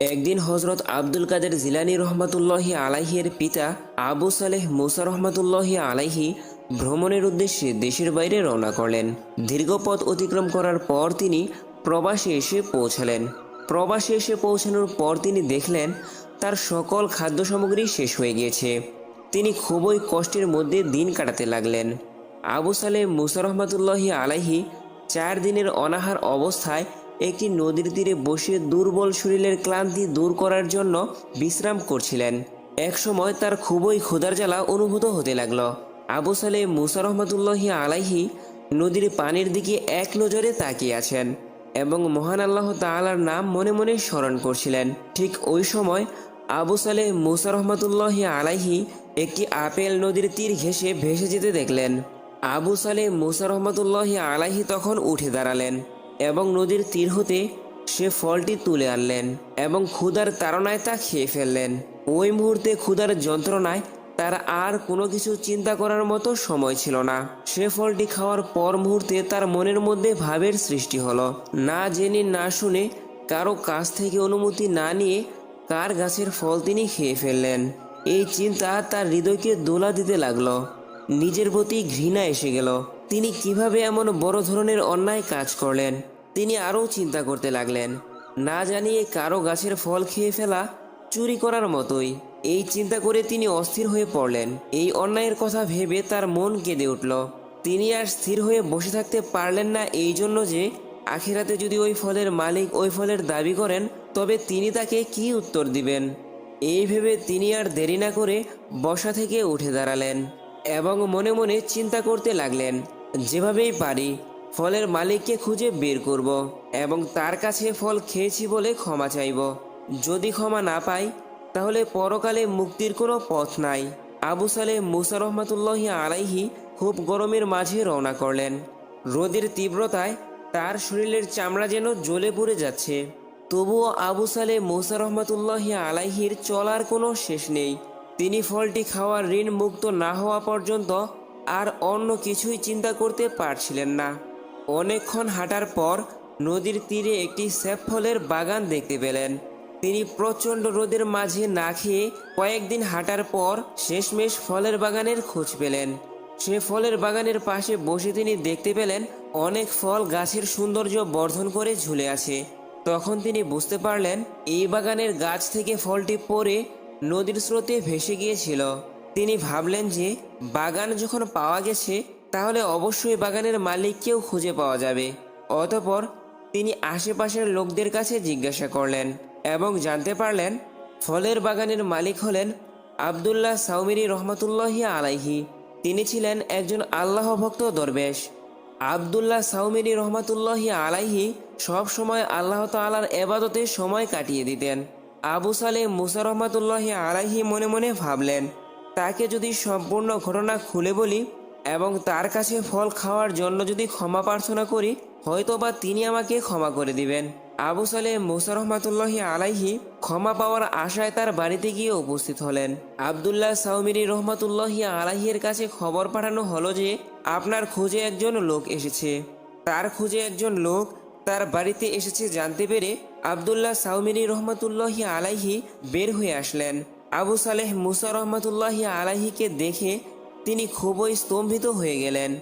একদিন হজরত আব্দুল কাদের জিলানি রহমাতুল্লাহি আলাইহির পিতা আবু সালেহ মুসা রহমাতুল্লাহি আলাইহি ভ্রমণের উদ্দেশ্যে দেশের বাইরে রওনা করলেন। দীর্ঘ পথ অতিক্রম করার পর তিনি প্রবাসে এসে পৌঁছালেন। প্রবাসে এসে পৌঁছানোর পর তিনি দেখলেন, তার সকল খাদ্য সামগ্রী শেষ হয়ে গিয়েছে। তিনি খুবই কষ্টের মধ্যে দিন কাটাতে লাগলেন। আবু সালেহ মুসা রহমাতুল্লাহি আলাইহি চার দিনের অনাহার অবস্থায় একটি নদীর তীরে বসে দুর্বল শরীরের ক্লান্তি দূর করার জন্য বিশ্রাম করছিলেন। একসময় তার খুবই ক্ষুধার জ্বালা অনুভূত হতে লাগল। আবু সালে মুসা রহমতুল্লাহি আলাইহি নদীর পানির দিকে এক নজরে তাকিয়ে আছেন এবং মহান আল্লাহ তাআলার নাম মনে মনে স্মরণ করছিলেন। ঠিক ওই সময় আবু সালে মুসা রহমতুল্লাহি আলাইহি একটি আপেল নদীর তীর ঘেঁষে ভেসে যেতে দেখলেন। আবু সালে মুসা রহমতুল্লাহি আলাইহি তখন উঠে দাঁড়ালেন। এবং নদীর তীর হতে সে ফলটি তুলে আনলেন এবং ক্ষুধার তাড়নায় তা খেয়ে ফেললেন। ওই মুহূর্তে ক্ষুধার যন্ত্রণায় তার আর কোনো কিছু চিন্তা করার মতো সময় ছিল না। সে ফলটি খাওয়ার পর মুহূর্তে তার মনের মধ্যে ভাবের সৃষ্টি হলো। না জেনে না শুনে কারও কাছ থেকে অনুমতি না নিয়ে কার গাছের ফল তিনি খেয়ে ফেললেন। এই চিন্তা তার হৃদয়কে দোলা দিতে লাগল। নিজের প্রতি ঘৃণা এসে গেল। তিনি কীভাবে এমন বড় ধরনের অন্যায় কাজ করলেন, তিনি আরও চিন্তা করতে লাগলেন। না জানিয়ে কারও গাছের ফল খেয়ে ফেলা চুরি করার মতোই। এই চিন্তা করে তিনি অস্থির হয়ে পড়লেন। এই অন্যায়ের কথা ভেবে তার মন কেঁদে উঠল। তিনি আর স্থির হয়ে বসে থাকতে পারলেন না এই জন্য যে আখেরাতে যদি ওই ফলের মালিক ওই ফলের দাবি করেন, তবে তিনি তাকে কি উত্তর দিবেন? এই ভেবে তিনি আর দেরি না করে বসা থেকে উঠে দাঁড়ালেন এবং মনে মনে চিন্তা করতে লাগলেন যেভাবেই পারি, ফলের মালিককে খুঁজে বের করব এবং তার কাছে ফল খেয়েছি বলে ক্ষমা চাইব। যদি ক্ষমা না পাই, তাহলে পরকালে মুক্তির কোনো পথ নাই। আবু সালে মুসা রহমাতুল্লাহ আলাইহি খুব গরমের মাঝে রওনা করলেন। রোদের তীব্রতায় তার শরীরের চামড়া যেন জ্বলে পড়ে যাচ্ছে। তবুও আবু সালে মৌসা রহমতুল্লাহ আলাইহির চলার কোনো শেষ নেই। তিনি ফলটি খাওয়ার ঋণ মুক্ত না হওয়া পর্যন্ত আর অন্য কিছুই চিন্তা করতে পারছিলেন না। অনেকক্ষণ হাঁটার পর নদীর তীরে একটি স্যাপ ফলের বাগান দেখতে পেলেন। তিনি প্রচণ্ড রোদের মাঝে না খেয়ে কয়েকদিন হাঁটার পর শেষমেশ ফলের বাগানের খোঁজ পেলেন। সে ফলের বাগানের পাশে বসে তিনি দেখতে পেলেন অনেক ফল গাছের সৌন্দর্য বর্ধন করে ঝুলে আছে। তখন তিনি বুঝতে পারলেন, এই বাগানের গাছ থেকে ফলটি পড়ে নদীর স্রোতে ভেসে গিয়েছিল। তিনি ভাবলেন যে বাগান যখন পাওয়া গেছে, তাহলে অবশ্যই বাগানের মালিককেও খুঁজে পাওয়া যাবে। অতপর তিনি আশেপাশের লোকদের কাছে জিজ্ঞাসা করলেন এবং জানতে পারলেন ফলের বাগানের মালিক হলেন আবদুল্লাহ সাউমিরি রহমতুল্লাহি আলাইহি। তিনি ছিলেন একজন আল্লাহ ভক্ত দরবেশ। আবদুল্লাহ সাউমিরি রহমতুল্লাহি আলাইহি সব সময় আল্লাহ তালার এবাদতে সময় কাটিয়ে দিতেন। আবু সালে মুসা রহমতুল্লাহি আলাইহি মনে মনে ভাবলেন তাকে যদি সম্পূর্ণ ঘটনা খুলে বলি এবং তার কাছে ফল খাওয়ার জন্য যদি ক্ষমা প্রার্থনা করি, হয়তোবা তিনি আমাকে ক্ষমা করে দিবেন। আবু সালে মুসা রহমতুল্লাহি আলাইহি ক্ষমা পাওয়ার আশায় তার বাড়িতে গিয়ে উপস্থিত হলেন। আবদুল্লাহ সাউমিরি রহমতুল্লাহি আলাহির কাছে খবর পাঠানো হলো যে, আপনার খোঁজে একজন লোক এসেছে। তার খোঁজে একজন লোক তার বাড়িতে এসেছে জানতে পেরে আবদুল্লাহ সাউমিরি রহমতুল্লাহি আলাইহি বের হয়ে আসলেন। আবু সালেহ মুসা রহমতুল্লাহি আলাহিকে দেখে তিনি খুবই স্তম্ভিত হয়ে গেলেন।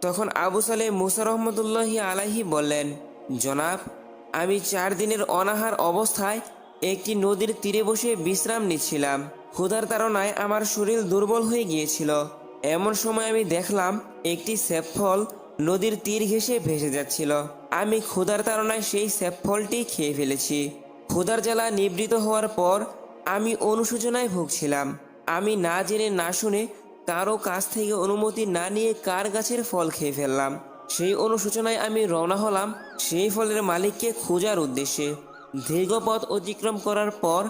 তখন আবু সালেহ মুসা রহমতুল্লাহি আলাহি বললেন, জনাব, আমি চার দিনের অনাহার অবস্থায় একটি নদীর তীরে বসে বিশ্রাম নিচ্ছিলাম। ক্ষুধার তাড়নায় আমার শরীর দুর্বল হয়ে গিয়েছিল। এমন সময় আমি দেখলাম একটি ফল নদীর তীর ঘেঁষে ভেসে যাচ্ছিল। আমি ক্ষুধার তাড়নায় সেই ফলটি খেয়ে ফেলেছি। ক্ষুধার জ্বালা নিবৃত হওয়ার পর আমি অনুশোচনায় ভুগছিলাম। আমি না জেনে না শুনে কারও কাছ থেকে অনুমতি না নিয়ে কার গাছের ফল খেয়ে ফেললাম। সেই অনুশোচনায় আমি রওনা হলাম সেই ফলের মালিককে খোঁজার উদ্দেশ্যে। দীর্ঘ পথ অতিক্রম করার পর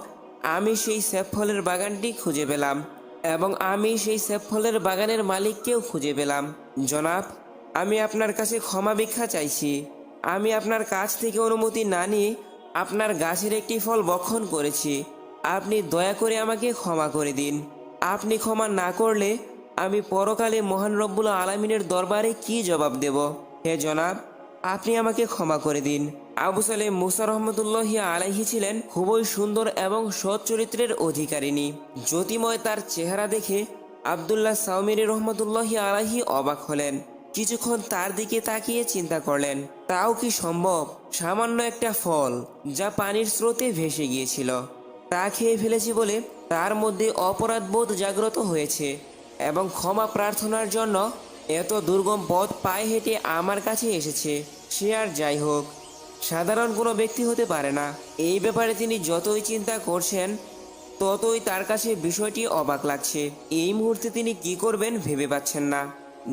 আমি সেই স্যাপ ফলের বাগানটি খুঁজে পেলাম এবং আমি সেই স্যাপ ফলের বাগানের মালিককেও খুঁজে পেলাম। জনাব, আমি আপনার কাছে ক্ষমা ভিক্ষা চাইছি। আমি আপনার কাছ থেকে অনুমতি না নিয়ে আপনার গাছের একটি ফল বক্ষণ করেছি। আপনি দয়া করে আমাকে ক্ষমা করে দিন। আপনি ক্ষমা না করলে আমি পরকালে মহান রব্বুল আলমিনের দরবারে কি জবাব দেব? হে জনাব, আপনি আমাকে ক্ষমা করে দিন। আবু সালেহ মুসা রহমতুল্লাহ আলাইহি ছিলেন খুবই সুন্দর এবং সৎ চরিত্রের অধিকারিণী। জ্যোতিময় তার চেহারা দেখে আবদুল্লাহ সাউমিরি রহমতুল্লাহ আলাহি অবাক হলেন। কিছুক্ষণ তার দিকে তাকিয়ে চিন্তা করলেন, তাও কি সম্ভব? সামান্য একটা ফল, যা পানির স্রোতে ভেসে গিয়েছিল। তা খেয়ে ফেলেছি বলে তার মধ্যে অপরাধবোধ জাগ্রত হয়েছে এবং ক্ষমা প্রার্থনার জন্য এত দুর্গম পথ পায়ে হেঁটে আমার কাছে এসেছে। সে আর যাই হোক, সাধারণ কোনো ব্যক্তি হতে পারে না। এই ব্যাপারে তিনি যতই চিন্তা করছেন, ততই তার কাছে বিষয়টি অবাক লাগছে। এই মুহূর্তে তিনি কি করবেন ভেবে পাচ্ছেন না।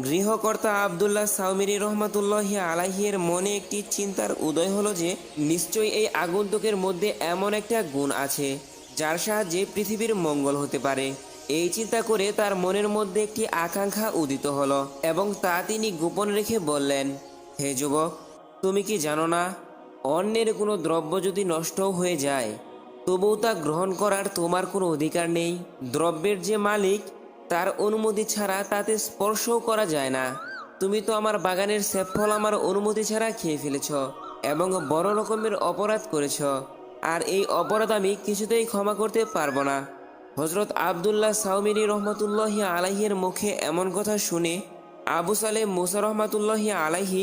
গৃহকর্তা আবদুল্লাহ সাউমিরি রহমতুল্লাহ আলাহিয়ের মনে একটি চিন্তার উদয় হলো যে, নিশ্চয়ই এই আগন্তুকের মধ্যে এমন একটা গুণ আছে, যার সাহায্যে পৃথিবীর মঙ্গল হতে পারে। এই চিন্তা করে তার মনের মধ্যে একটি আকাঙ্ক্ষা উদিত হলো এবং তা তিনি গোপন রেখে বললেন, হে যুবক, তুমি কি জানো না, অন্যের কোনো দ্রব্য যদি নষ্টও হয়ে যায়, তবুও তা গ্রহণ করার তোমার কোনো অধিকার নেই। দ্রব্যের যে মালিক তার অনুমতি ছাড়া তাতে স্পর্শও করা যায় না। তুমি তো আমার বাগানের সেফল আমার অনুমতি ছাড়া খেয়ে ফেলেছ এবং বড় রকমের অপরাধ করেছ। আর এই অপরাধ আমি কিছুতেই ক্ষমা করতে পারব না। হজরত আবদুল্লাহ সাউমিরি রহমতুল্লাহ আলাহির মুখে এমন কথা শুনে আবু সালে মুসা রহমতুল্লাহ আলাহি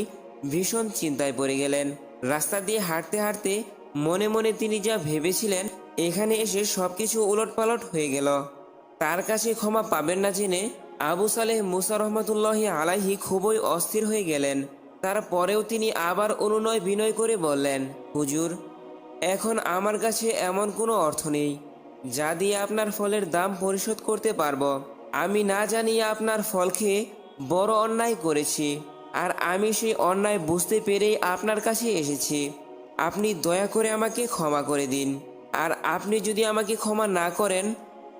ভীষণ চিন্তায় পড়ে গেলেন। রাস্তা দিয়ে হাঁটতে হাঁটতে মনে মনে তিনি যা ভেবেছিলেন, এখানে এসে সবকিছু উলটপালট হয়ে গেল। তার কাছে ক্ষমা পাবেন না জেনে আবু সালেহ মুসা রহমতুল্লাহ আলাহি খুবই অস্থির হয়ে গেলেন। তারপরেও তিনি আবার অনুনয় বিনয় করে বললেন, হুজুর, এখন আমার কাছে এমন কোনো অর্থ নেই। যা দিয়ে আপনার ফলের দাম পরিশোধ করতে পারব। আমি না জানিয়ে আপনার ফল খেয়ে বড় অন্যায় করেছি, আর আমি সেই অন্যায় বুঝতে পেরেই আপনার কাছে এসেছি। আপনি দয়া করে আমাকে ক্ষমা করে দিন। আর আপনি যদি আমাকে ক্ষমা না করেন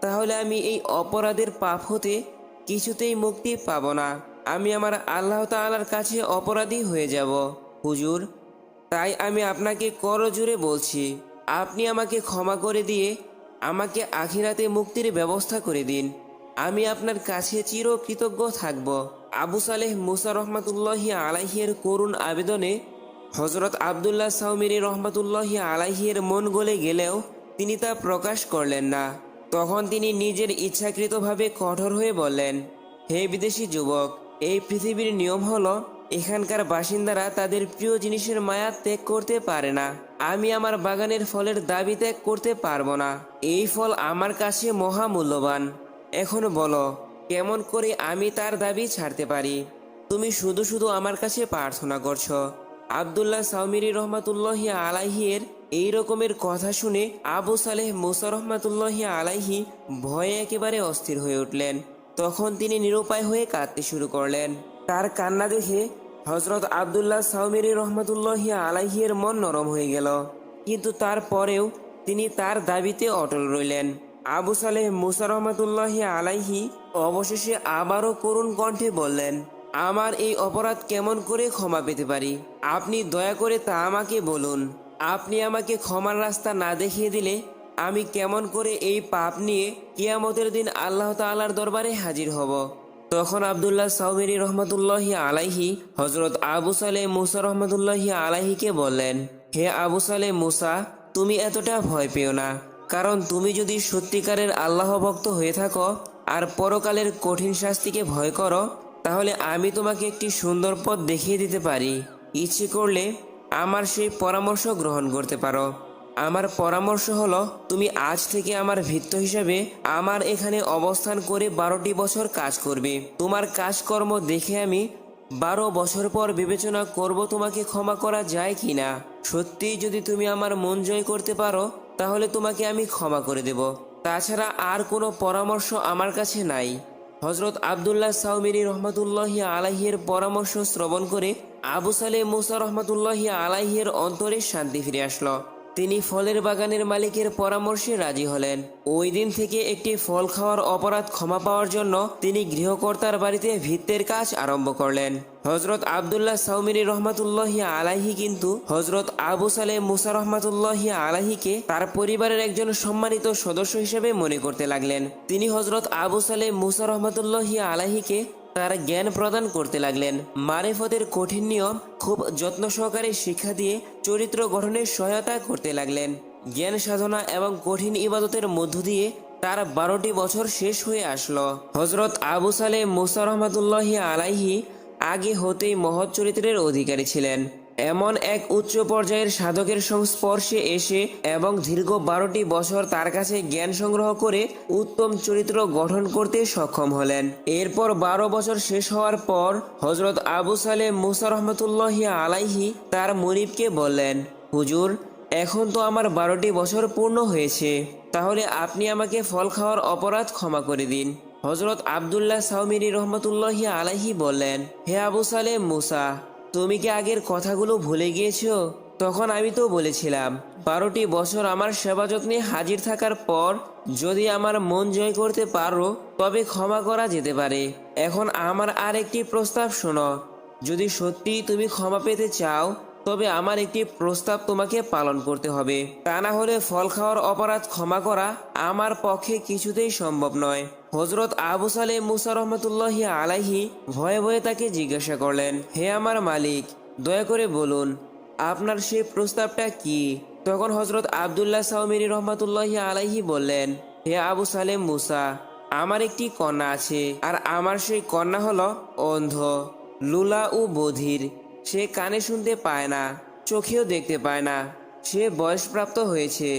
তাহলে আমি এই অপরাধের পাপ হতে কিছুতেই মুক্তি পাব না। আমি আমার আল্লাহ তাআলার কাছে অপরাধী হয়ে যাব। হুজুর, তাই আমি আপনাকে করজোরে বলছি, আপনি আমাকে ক্ষমা করে দিয়ে আমাকে আখিরাতে মুক্তির ব্যবস্থা করে দিন। আমি আপনার কাছে চির কৃতজ্ঞ থাকব। আবু সালেহ মুসা রহমতুল্লাহি আলাহিয়ের করুণ আবেদনে হজরত আবদুল্লাহ সাউমিরি রহমতুল্লাহি আলাহিয়ের মন গলে গেলেও তিনি তা প্রকাশ করলেন না। তখন তিনি নিজের ইচ্ছাকৃতভাবে কঠোর হয়ে বললেন, হে বিদেশি যুবক, এই পৃথিবীর নিয়ম হলো, এখানকার বাসিন্দারা তাদের প্রিয় জিনিসের মায়া ত্যাগ করতে পারে না। আমি আমার বাগানের ফলের দাবি ত্যাগ করতে পারব না। এই ফল আমার কাছে মহামূল্যবান। এখন বলো, কেমন করে আমি তার দাবি ছাড়তে পারি? তুমি শুধু শুধু আমার কাছে প্রার্থনা করছ। আবদুল্লাহ সাউমিরি রহমাতুল্লাহ আলাইহির এই রকমের কথা শুনে আবু সালেহ মুসা রহমাতুল্লাহ আলাইহি ভয়ে একেবারে অস্থির হয়ে উঠলেন। তখন তিনি নিরুপায় হয়ে কাঁদতে শুরু করলেন। তার কান্না দেখে হজরত আবদুল্লাহ সাউমিরি রহমতুল্লাহ আলাইহির মন নরম হয়ে গেল। কিন্তু তারপরেও তিনি তার দাবিতে অটল রইলেন। আবু সালেহ মুসা রহমতুল্লাহ আলাইহি অবশেষে আবারও করুণ কণ্ঠে বললেন, আমার এই অপরাধ কেমন করে ক্ষমা পেতে পারি? আপনি দয়া করে তা আমাকে বলুন। আপনি আমাকে ক্ষমার রাস্তা না দেখিয়ে দিলে আমি কেমন করে এই পাপ নিয়ে কিয়ামতের দিন আল্লাহ তাআলার দরবারে হাজির হব। তখন আবদুল্লাহ সাউমেরি রহমতুল্লাহ আলাইহি হজরত আবু সালে মুসা রহমতুল্লাহ আলাইহিকে বললেন, হে আবু সালে মুসা, তুমি এতটা ভয় পেও না। কারণ তুমি যদি সত্যিকারের আল্লাহ ভক্ত হয়ে থাকো আর পরকালের কঠিন শাস্তিকে ভয় করো, তাহলে আমি তোমাকে একটি সুন্দর পথ দেখিয়ে দিতে পারি। ইচ্ছে করলে আমার সেই পরামর্শ গ্রহণ করতে পারো। আমার পরামর্শ হলো, তুমি আজ থেকে আমার ভিত্ত হিসাবে আমার এখানে অবস্থান করে বারোটি বছর কাজ করবে। তোমার কাজকর্ম দেখে আমি বারো বছর পর বিবেচনা করব তোমাকে ক্ষমা করা যায় কি না। সত্যিই যদি তুমি আমার মন জয় করতে পারো, তাহলে তোমাকে আমি ক্ষমা করে দেব। তাছাড়া আর কোনো পরামর্শ আমার কাছে নাই। হজরত আবদুল্লাহ সাউমিনি রহমতুল্লাহ আলাহিয়ের পরামর্শ শ্রবণ করে আবু সালে মুসা রহমতুল্লাহ আলাহিয়ের অন্তরে শান্তি ফিরে আসলো। তিনি ফলের বাগানের মালিকের পরামর্শে রাজি হলেন। ওই দিন থেকে একটি ফল খাওয়ার অপরাধ ক্ষমা পাওয়ার জন্য তিনি গৃহকর্তার বাড়িতে ভিত্তের কাজ আরম্ভ করলেন। হজরত আবদুল্লাহ সাউমিনী রহমাতুল্লাহ আলাহি কিন্তু হজরত আবু সালে মুসা রহমাতুল্লাহ আলাহিকে তার পরিবারের একজন সম্মানিত সদস্য হিসেবে মনে করতে লাগলেন। তিনি হজরত আবু সালে মুসা রহমাতুল্লাহ আলাহিকে তার জ্ঞান প্রদান করতে লাগলেন। মারেফতের কঠিন নিয়ম, খুব যত্ন সহকারে শিক্ষা দিয়ে চরিত্র গঠনের সহায়তা করতে লাগলেন। জ্ঞান সাধনা এবং কঠিন ইবাদতের মধ্য দিয়ে তার বারোটি বছর শেষ হয়ে আসলো। হজরত আবু সালে মুসা রহমতুল্লাহ আলাইহি আগে হতেই মহৎ চরিত্রের অধিকারী ছিলেন। এমন এক উচ্চ পর্যায়ের সাধকের সংস্পর্শে এসে এবং দীর্ঘ বারোটি বছর তার কাছে জ্ঞান সংগ্রহ করে উত্তম চরিত্র গঠন করতে সক্ষম হলেন। এরপর বারো বছর শেষ হওয়ার পর হজরত আবু সালে মুসা রহমতুল্লাহ আলাইহি তার মনিবকে বললেন, হুজুর, এখন তো আমার বারোটি বছর পূর্ণ হয়েছে। তাহলে আপনি আমাকে ফল খাওয়ার অপরাধ ক্ষমা করে দিন। হজরত আবদুল্লাহ সাউমিরি রহমতুল্লাহ আলাইহি বললেন, হে আবু সালে মুসা তুমি কি আগের কথাগুলো ভুলে গিয়েছো? তখন আমি তো বলেছিলাম, বারোটি বছর আমার সেবা যত্নে হাজির থাকার পর যদি আমার মন জয় করতে পারো, তবে ক্ষমা করা যেতে পারে। এখন আমার আর একটি প্রস্তাব শোনো। যদি সত্যি তুমি ক্ষমা পেতে চাও, তবে আমার একটি প্রস্তাব তোমাকে পালন করতে হবে। তা না হলে ফল খাওয়ার অপরাধ ক্ষমা করা আমার পক্ষে কিছুতেই সম্ভব নয়। হজরত আবু সালে মুসা রহমতুল্লাহ আলাইহি ভয়ে ভয়ে তাকে জিজ্ঞাসা করলেন, হে আমার মালিক, দয়া করে বলুন, আপনার সেই প্রস্তাবটা কি? তখন হজরত আবদুল্লাহ সাউমিরি রহমতুল্লাহ আলাইহি বললেন, হে আবু সালেম মুসা, আমার একটি কন্যা আছে, আর আমার সেই কন্যা হলো অন্ধ লুলা ও বধির, সে কানে শুনতে পায় না, চোখেও দেখতে পায় না, সে বয়সপ্রাপ্ত হয়েছে,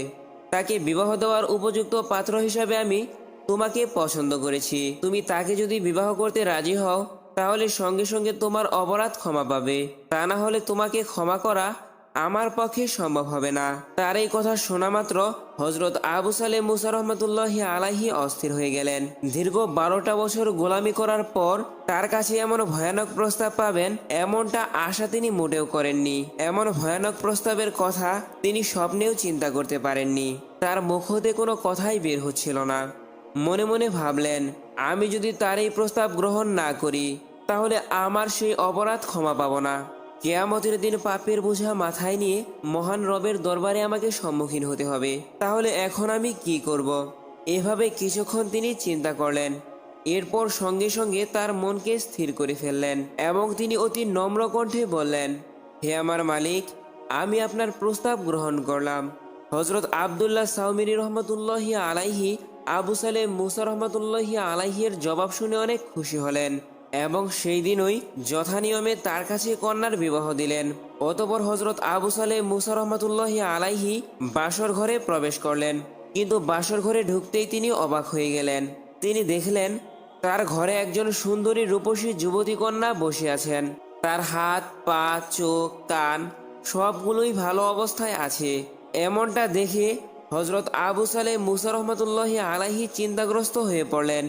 তাকে বিবাহ দেওয়ার উপযুক্ত পাত্র হিসাবে আমি তোমাকে পছন্দ করেছি। তুমি তাকে যদি বিবাহ করতে রাজি হও, তাহলে সঙ্গে সঙ্গে তোমার অপরাধ ক্ষমা পাবে। তা না হলে তোমাকে ক্ষমা করা আমার পক্ষে সম্ভব হবে না। তার এই কথা শোনা মাত্র হজরত আবু সালে মুসা রহমতুল্লাহ আলাহি অস্থির হয়ে গেলেন। দীর্ঘ বারোটা বছর গোলামি করার পর তার কাছে এমন ভয়ানক প্রস্তাব পাবেন, এমনটা আশা তিনি মোটেও করেননি। এমন ভয়ানক প্রস্তাবের কথা তিনি স্বপ্নেও চিন্তা করতে পারেননি। তার মুখ হতে কোনো কথাই বের হচ্ছিল না। মনে মনে ভাবলেন, আমি যদি তার এই প্রস্তাব গ্রহণ না করি, তাহলে আমার সেই অপরাধ ক্ষমা পাব না। কেয়ামতের দিন পাপের বোঝা মাথায় নিয়ে মহান রবের দরবারে আমাকে সম্মুখীন হতে হবে। তাহলে এখন আমি কি করব। এভাবে কিছুক্ষণ তিনি চিন্তা করলেন। এরপর সঙ্গে সঙ্গে তার মনকে স্থির করে ফেললেন এবং তিনি অতি নম্র কণ্ঠে বললেন, হে আমার মালিক, আমি আপনার প্রস্তাব গ্রহণ করলাম। হজরত আবদুল্লাহ সাউমিনী রহমতুল্লাহ আলাইহি আবু সালেম মুসা রহমতুল্লাহ আলাইহির জবাব শুনে অনেক খুশি হলেন এবং সেই দিনই যথানিয়মে তার কাছে কন্যার বিবাহ দিলেন। অতপর হজরত আবু সালে মুসা রহমতুল্লাহ আলাইহি বাসর ঘরে প্রবেশ করলেন। কিন্তু বাসর ঘরে ঢুকতেই তিনি অবাক হয়ে গেলেন। তিনি দেখলেন, তার ঘরে একজন সুন্দরী রূপসী যুবতী কন্যা বসে আছেন। তার হাত, পা, চোখ, কান সবগুলোই ভালো অবস্থায় আছে। এমনটা দেখে হজরত আবু সালে মুসা রহমতুল্লাহ আলাহি চিন্তাগ্রস্ত হয়ে পড়লেন।